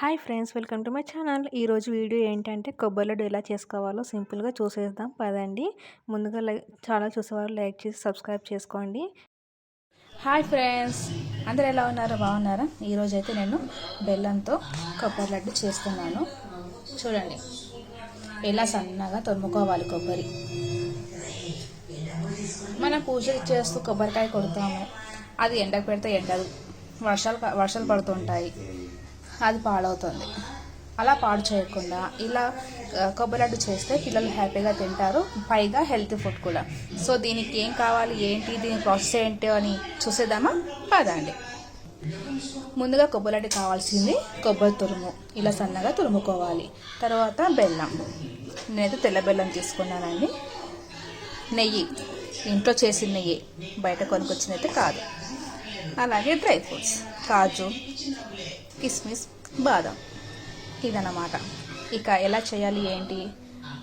Hi friends welcome to my channel. ఈరోజు video ఏంటంటే కొబ్బరి లడ్డు ఎలా చేసుకోవాలో సింపుల్గా చూసేద్దాం. పదండి. ముందుగా లైక్ ఛానల్ చూసేవారు లైక్ చేసి సబ్స్క్రైబ్ చేసుకోండి. Hi friends. అందరు ఎలా ఉన్నారు? బాగున్నారా? ఈరోజు అయితే నేను బెల్లంతో కొబ్బరి లడ్డు చేస్తున్నాను. చూడండి. ఎలా సన్నగా తొమ్ముకోవాలి కొబ్బరి. మనం పూజ చేస్తూ కొబ్బరికాయ కొడతాము. అది ఎండకు పెడితే ఎండదు. వర్షాలు వర్షాలు పడుతుంటాయి. అది పాడవుతుంది. అలా పాడు చేయకుండా ఇలా కొబ్బరి లడ్డు చేస్తే పిల్లలు హ్యాపీగా తింటారు. పైగా హెల్తీ ఫుడ్ కూడా. సో దీనికి ఏం కావాలి ఏంటి దీని ప్రాసెస్ ఏంటి అని చూసేద్దామా? పదండి. ముందుగా కొబ్బరి లడ్డు కావాల్సింది కొబ్బరి తురుము. ఇలా సన్నగా తురుముకోవాలి. తర్వాత బెల్లం. నేనైతే తెల్ల బెల్లం తీసుకున్నానండి. నెయ్యి. ఇంట్లో చేసిన నెయ్యి. బయట కొనుక్కొచ్చినైతే కాదు. అలాగే డ్రై ఫ్రూట్స్. కాజు. కిస్మిస్ బాదం. ఇదన్నమాట. ఇక ఎలా చేయాలి ఏంటి?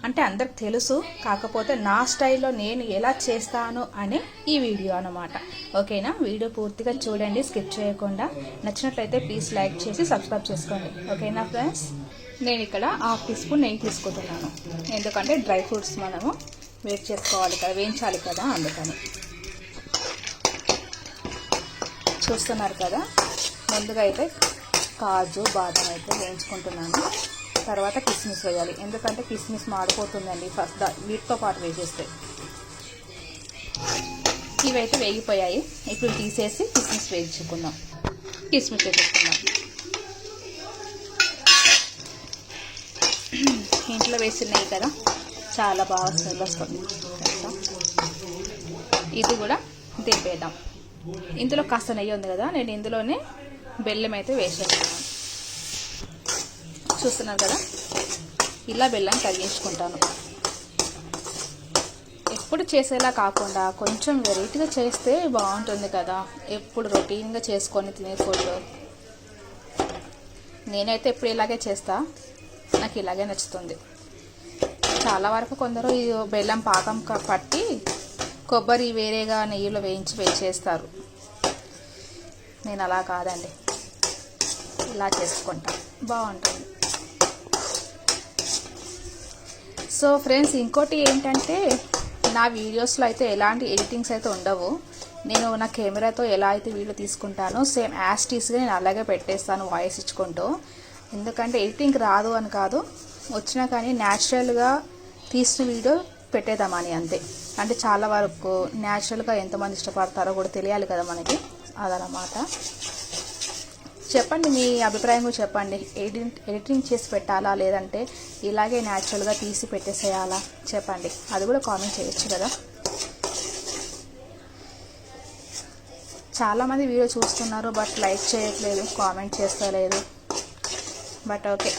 అంటే అందరికి తెలుసు కాకపోతే నా స్టైల్లో నేను ఎలా చేస్తాను అనే ఈ వీడియో అనమాట ఓకేనా? వీడియో పూర్తిగా చూడండి స్కిప్ చేయకుండా. నచ్చినట్లయితే ప్లీజ్ లైక్ చేసి సబ్స్క్రైబ్ చేసుకోండి. ఓకేనా ఫ్రెండ్స్? నేను ఇక్కడ హాఫ్ టీ స్పూన్ నెయ్యి తీసుకుంటున్నాను. ఎందుకంటే డ్రై ఫ్రూట్స్ మనము వేట్ చేసుకోవాలి కదా వేయించాలి కదా అందుకని. చూస్తున్నారు కదా? ముందుగా అయితే కాజు బాదం అయితే వేయించుకుంటున్నాను. తర్వాత కిస్మిస్ వేయాలి. ఎందుకంటే కిస్మిస్ మాడిపోతుందండి. ఫస్ట్ వీటితో పాటు వేసేస్తే. ఇవైతే వేగిపోయాయి. ఇప్పుడు తీసేసి కిస్మిస్ వేయించుకుందాం. కిస్మిస్ వేసేసుకుందాం. ఇంట్లో వేసినాయి కదా చాలా బాగా స్మెల్ వస్తుంది. ఇది కూడా దింపేద్దాం. ఇందులో కాస్త నెయ్యి ఉంది కదా నేను ఇందులోనే బెల్లం అయితే వేసేస్తున్నాను చూస్తున్నారు కదా? ఇలా బెల్లం కరిగించుకుంటాను. ఎప్పుడు చేసేలా కాకుండా కొంచెం వెరైటీగా చేస్తే బాగుంటుంది కదా? ఎప్పుడు రొటీన్గా చేసుకొని తినే ఫుడ్ నేనైతే ఎప్పుడు ఇలాగే చేస్తా. నాకు ఇలాగే నచ్చుతుంది. చాలా వరకు కొందరు ఈ బెల్లం పాకం క- పట్టి కొబ్బరి వేరేగా నెయ్యిలో వేయించి వేసేస్తారు నేను అలా కాదండి. ఇలా చేసుకుంటాం. బాగుంటుంది. సో ఫ్రెండ్స్ ఇంకోటి ఏంటంటే నా వీడియోస్లో అయితే ఎలాంటి ఎడిటింగ్స్ అయితే ఉండవు. నేను నా కెమెరాతో ఎలా అయితే వీడియో తీసుకుంటానో సేమ్ యాస్టీస్గా నేను అలాగే పెట్టేస్తాను వాయిస్ ఇచ్చుకుంటూ. ఎందుకంటే ఎడిటింగ్ రాదు అని కాదు వచ్చినా కానీ న్యాచురల్గా తీసిన వీడియో పెట్టేద్దామని అంతే. అంటే చాలా వరకు న్యాచురల్గా ఎంతమంది ఇష్టపడతారో కూడా తెలియాలి కదా మనకి అదనమాట. చెప్పండి మీ అభిప్రాయం కూడా చెప్పండి. ఎడిట్ ఎడిటింగ్ చేసి పెట్టాలా లేదంటే ఇలాగే న్యాచురల్గా తీసి పెట్టేసేయాలా? చెప్పండి. అది కూడా కామెంట్ చేయొచ్చు కదా. చాలామంది వీడియో చూస్తున్నారు బట్ లైక్ చేయట్లేదు కామెంట్ చేస్తలేదు. బట్ ఓకే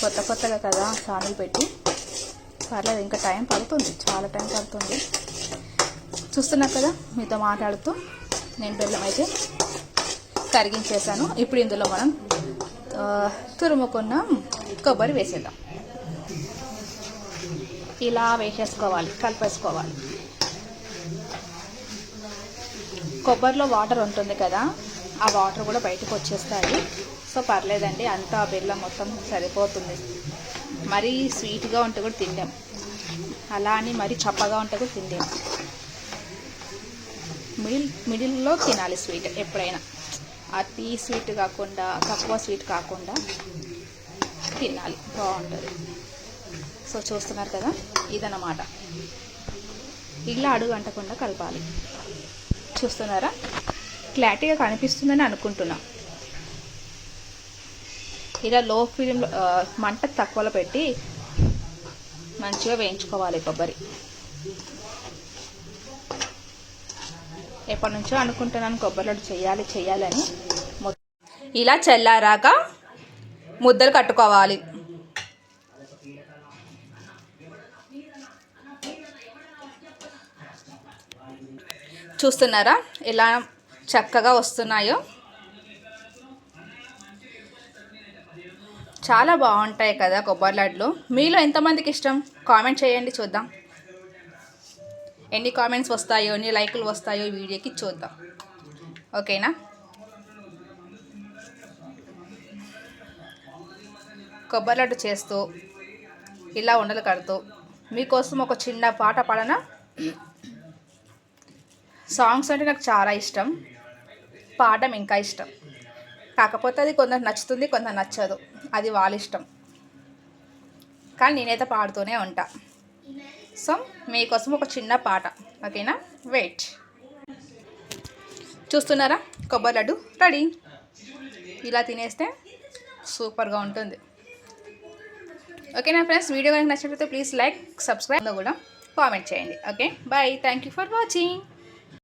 కొత్త కొత్తగా కదా ఛానల్ పెట్టి. పర్లేదు ఇంకా టైం పడుతుంది. చాలా టైం పడుతుంది. చూస్తున్నారు కదా మీతో మాట్లాడుతూ నేను బెల్లం అయితే కరిగించేసాను ఇప్పుడు ఇందులో మనం తురుముకున్న కొబ్బరి వేసేద్దాం. ఇలా వేసేసుకోవాలి కలిపేసుకోవాలి. కొబ్బరిలో వాటర్ ఉంటుంది కదా ఆ వాటర్ కూడా బయటకు వచ్చేస్తాయి. సో పర్లేదండి అంతా బెల్లం మొత్తం సరిపోతుంది. మరీ స్వీట్గా ఉంటే కూడా తిండాం అలా అని మరీ చప్పగా ఉంటే కూడా తిండాం మిడిల్ మిడిల్లో తినాలి స్వీట్ ఎప్పుడైనా. అతి స్వీట్ కాకుండా తక్కువ స్వీట్ కాకుండా తినాలి. బాగుంటుంది. సో చూస్తున్నారు కదా? ఇదన్నమాట. ఇలా అడుగు అంటకుండా కలపాలి. చూస్తున్నారా? క్లారిటీగా కనిపిస్తుందని అనుకుంటున్నా. ఇలా లో ఫ్లేమ్లో మంట తక్కువలో పెట్టి మంచిగా వేయించుకోవాలి కొబ్బరి. ఎప్పటి నుంచో అనుకుంటున్నాను కొబ్బరి లడ్డు చేయాలి చేయాలని. ఇలా చల్లారాక ముద్దలు కట్టుకోవాలి. చూస్తున్నారా ఎలా చక్కగా వస్తున్నాయో? చాలా బాగుంటాయి కదా కొబ్బరి లడ్లు మీలో ఎంతమందికి ఇష్టం? కామెంట్ చేయండి చూద్దాం. ఎన్ని కామెంట్స్ వస్తాయో ఎన్ని లైకులు వస్తాయో ఈ వీడియోకి చూద్దాం. ఓకేనా? కొబ్బరి లడ్డు చేస్తూ ఇలా ఉండలు కడుతూ మీకోసం ఒక చిన్న పాట పాడన? సాంగ్స్ అంటే నాకు చాలా ఇష్టం. పాడడం ఇంకా ఇష్టం. కాకపోతే అది కొందరు నచ్చుతుంది కొందరు నచ్చదు. అది వాళ్ళ ఇష్టం. కానీ నేనైతే పాడుతూనే ఉంటా. సో మీకోసం ఒక చిన్న పాట. ఓకేనా? వెయిట్ చూస్తున్నారా? కొబ్బరి లడ్డు. రెడీ ఇలా తినేస్తే సూపర్గా ఉంటుంది. ఓకేనా ఫ్రెండ్స్? వీడియో కనుక నచ్చినట్లయితే ప్లీజ్ లైక్ సబ్స్క్రైబ్ కూడా కామెంట్ చేయండి. Okay? Bye thank you for watching